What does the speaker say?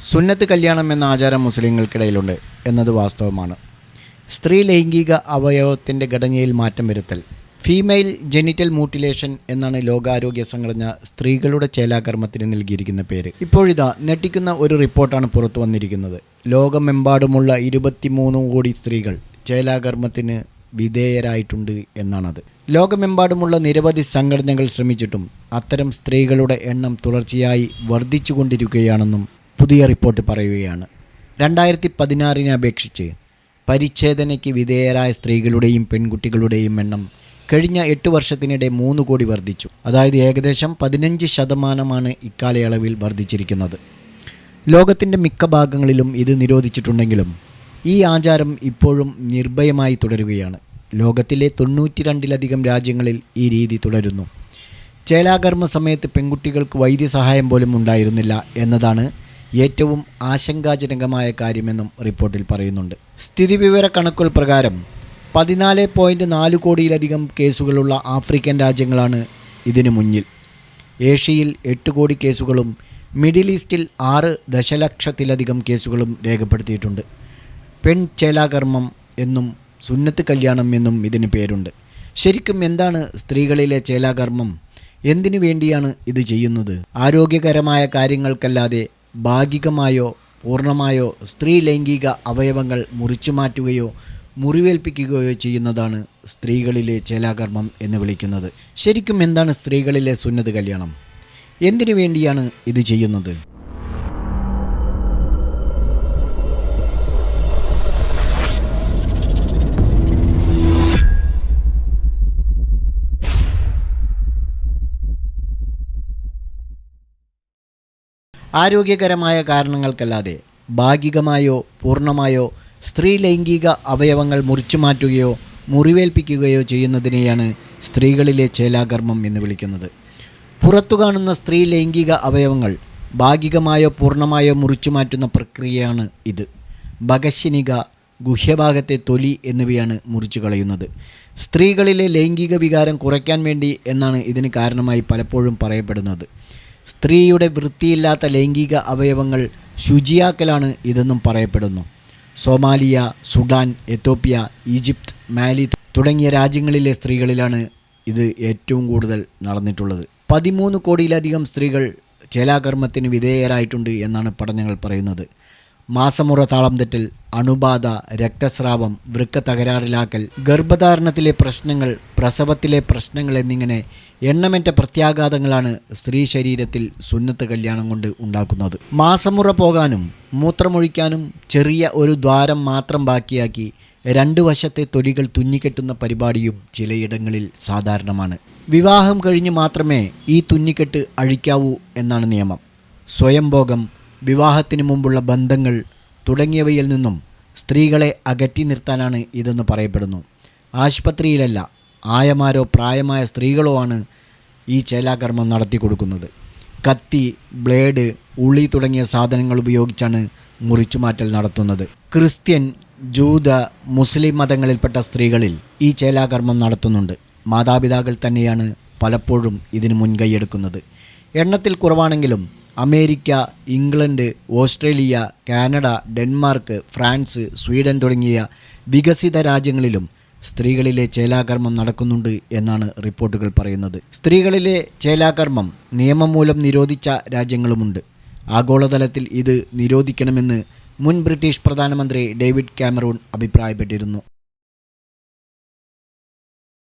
സുന്നത്ത് കല്യാണം എന്ന ആചാരം മുസ്ലിങ്ങൾക്കിടയിലുണ്ട് എന്നത് വാസ്തവമാണ്. സ്ത്രീ ലൈംഗിക അവയവത്തിന്റെ ഘടനയിൽ മാറ്റം വരുത്തൽ ഫീമെയിൽ ജെനിറ്റൽ മൂട്ടിലേഷൻ എന്നാണ് ലോകാരോഗ്യ സംഘടന സ്ത്രീകളുടെ ചേലാകർമ്മത്തിന് നൽകിയിരിക്കുന്ന പേര്. ഇപ്പോഴിതാ ഞെട്ടിക്കുന്ന ഒരു റിപ്പോർട്ടാണ് പുറത്തു വന്നിരിക്കുന്നത്. ലോകമെമ്പാടുമുള്ള ഇരുപത്തിമൂന്ന് കോടി സ്ത്രീകൾ ചേലാകർമ്മത്തിന് വിധേയരായിട്ടുണ്ട് എന്നാണത്. ലോകമെമ്പാടുമുള്ള നിരവധി സംഘടനകൾ ശ്രമിച്ചിട്ടും അത്തരം സ്ത്രീകളുടെ എണ്ണം തുടർച്ചയായി വർദ്ധിച്ചുകൊണ്ടിരിക്കുകയാണെന്നും പുതിയ റിപ്പോർട്ട് പറയുകയാണ്. രണ്ടായിരത്തി പതിനാറിനെ അപേക്ഷിച്ച് പരിച്ഛേദനയ്ക്ക് വിധേയരായ സ്ത്രീകളുടെയും പെൺകുട്ടികളുടെയും എണ്ണം കഴിഞ്ഞ എട്ട് വർഷത്തിനിടെ മൂന്ന് കോടി വർദ്ധിച്ചു. അതായത് ഏകദേശം പതിനഞ്ച് ശതമാനമാണ് ഇക്കാലയളവിൽ വർദ്ധിച്ചിരിക്കുന്നത്. ലോകത്തിന്റെ മിക്ക ഭാഗങ്ങളിലും ഇത് നിരോധിച്ചിട്ടുണ്ടെങ്കിലും ഈ ആചാരം ഇപ്പോഴും നിർഭയമായി തുടരുകയാണ്. ലോകത്തിലെ തൊണ്ണൂറ്റി രണ്ടിലധികം രാജ്യങ്ങളിൽ ഈ രീതി തുടരുന്നു. ചേലാകർമ്മ സമയത്ത് പെൺകുട്ടികൾക്ക് വൈദ്യസഹായം പോലും ഉണ്ടായിരുന്നില്ല എന്നതാണ് ഏറ്റവും ആശങ്കാജനകമായ കാര്യമെന്നും റിപ്പോർട്ടിൽ പറയുന്നുണ്ട്. സ്ഥിതിവിവര കണക്കുകൾ പ്രകാരം പതിനാല് പോയിന്റ് നാല് കോടിയിലധികം കേസുകളുള്ള ആഫ്രിക്കൻ രാജ്യങ്ങളാണ് ഇതിനു മുന്നിൽ. ഏഷ്യയിൽ എട്ട് കോടി കേസുകളും മിഡിൽ ഈസ്റ്റിൽ ആറ് ദശലക്ഷത്തിലധികം കേസുകളും രേഖപ്പെടുത്തിയിട്ടുണ്ട്. പെൺ ചേലാകർമ്മം എന്നും സുന്നത്ത് കല്യാണം എന്നും ഇതിന് പേരുണ്ട്. ശരിക്കും എന്താണ് സ്ത്രീകളിലെ ചേലാകർമ്മം? എന്തിനു വേണ്ടിയാണ് ഇത് ചെയ്യുന്നത്? ആരോഗ്യകരമായ കാര്യങ്ങൾക്കല്ലാതെ ഭാഗികമായോ പൂർണമായോ സ്ത്രീ ലൈംഗിക അവയവങ്ങൾ മുറിച്ചു മാറ്റുകയോ മുറിവേൽപ്പിക്കുകയോ ചെയ്യുന്നതാണ് സ്ത്രീകളിലെ ചേലാകർമ്മം എന്ന് വിളിക്കുന്നത്. ശരിക്കും എന്താണ് സ്ത്രീകളിലെ സുന്നത് കല്യാണം? എന്തിനു വേണ്ടിയാണ് ഇത് ചെയ്യുന്നത്? ആരോഗ്യകരമായ കാരണങ്ങൾക്കല്ലാതെ ഭാഗികമായോ പൂർണമായോ സ്ത്രീ ലൈംഗിക അവയവങ്ങൾ മുറിച്ചു മാറ്റുകയോ മുറിവേൽപ്പിക്കുകയോ ചെയ്യുന്നതിനെയാണ് സ്ത്രീകളിലെ ചേലാകർമ്മം എന്ന് വിളിക്കുന്നത്. പുറത്തു കാണുന്ന സ്ത്രീ ലൈംഗിക അവയവങ്ങൾ ഭാഗികമായോ പൂർണമായോ മുറിച്ചു മാറ്റുന്ന പ്രക്രിയയാണ് ഇത്. ഭഗശനിക ഗുഹ്യഭാഗത്തെ തൊലി എന്നിവയാണ് മുറിച്ചു കളയുന്നത്. സ്ത്രീകളിലെ ലൈംഗിക വികാരം കുറയ്ക്കാൻ വേണ്ടി എന്നാണ് ഇതിന് കാരണമായി പലപ്പോഴും പറയപ്പെടുന്നത്. സ്ത്രീയുടെ വൃത്തിയില്ലാത്ത ലൈംഗിക അവയവങ്ങൾ ശുചിയാക്കലാണ് ഇതെന്നും പറയപ്പെടുന്നു. Somalia Sudan Ethiopia Egypt Mali തുടങ്ങിയ രാജ്യങ്ങളിലെ സ്ത്രീകളിലാണ് ഇത് ഏറ്റവും കൂടുതൽ നടന്നിട്ടുള്ളത്. പതിമൂന്ന് കോടിയിലധികം സ്ത്രീകൾ ചേലാകർമ്മത്തിന് വിധേയരായിട്ടുണ്ട് എന്നാണ് പഠനങ്ങൾ പറയുന്നത്. മാസമുറ താളം തെറ്റൽ അണുബാധ രക്തസ്രാവം വൃക്ക തകരാറിലാക്കൽ ഗർഭധാരണത്തിലെ പ്രശ്നങ്ങൾ പ്രസവത്തിലെ പ്രശ്നങ്ങൾ എന്നിങ്ങനെ എണ്ണമറ്റ പ്രത്യാഘാതങ്ങളാണ് സ്ത്രീ ശരീരത്തിൽ സുന്നത്ത് കല്യാണം കൊണ്ട് ഉണ്ടാക്കുന്നത്. മാസമുറ പോകാനും മൂത്രമൊഴിക്കാനും ചെറിയ ഒരു ദ്വാരം മാത്രം ബാക്കിയാക്കി രണ്ട് വശത്തെ തൊലികൾ തുന്നിക്കെട്ടുന്ന പരിപാടിയും ചിലയിടങ്ങളിൽ സാധാരണമാണ്. വിവാഹം കഴിഞ്ഞ് മാത്രമേ ഈ തുന്നിക്കെട്ട് അഴിക്കാവൂ എന്നാണ് നിയമം. സ്വയംഭോഗം വിവാഹത്തിന് മുമ്പുള്ള ബന്ധങ്ങൾ തുടങ്ങിയവയിൽ നിന്നും സ്ത്രീകളെ അകറ്റി നിർത്താനാണ് ഇതെന്ന് പറയപ്പെടുന്നു. ആശുപത്രിയിലല്ല ആയമാരോ പ്രായമായ സ്ത്രീകളോ ആണ് ഈ ചേലാകർമ്മം നടത്തി കൊടുക്കുന്നത്. കത്തി ബ്ലേഡ് ഉളി തുടങ്ങിയ സാധനങ്ങൾ ഉപയോഗിച്ചാണ് മുറിച്ചുമാറ്റൽ നടത്തുന്നത്. ക്രിസ്ത്യൻ ജൂത മുസ്ലിം മതങ്ങളിൽപ്പെട്ട സ്ത്രീകളിൽ ഈ ചേലാകർമ്മം നടത്തുന്നുണ്ട്. മാതാപിതാക്കൾ തന്നെയാണ് പലപ്പോഴും ഇതിന് മുൻകൈയെടുക്കുന്നത്. എണ്ണത്തിൽ കുറവാണെങ്കിലും America England Australia Canada Denmark France Sweden തുടങ്ങിയ വികസിത രാജ്യങ്ങളിലും സ്ത്രീകളിലെ ചേലാകർമ്മം നടക്കുന്നുണ്ട് എന്നാണ് റിപ്പോർട്ടുകൾ പറയുന്നത്. സ്ത്രീകളിലെ ചേലാകർമ്മം നിയമം മൂലം നിരോധിച്ച രാജ്യങ്ങളുമുണ്ട്. ആഗോളതലത്തിൽ ഇത് നിരോധിക്കണമെന്ന് മുൻ ബ്രിട്ടീഷ് പ്രധാനമന്ത്രി ഡേവിഡ് കാമറൂൺ അഭിപ്രായപ്പെട്ടിരുന്നു.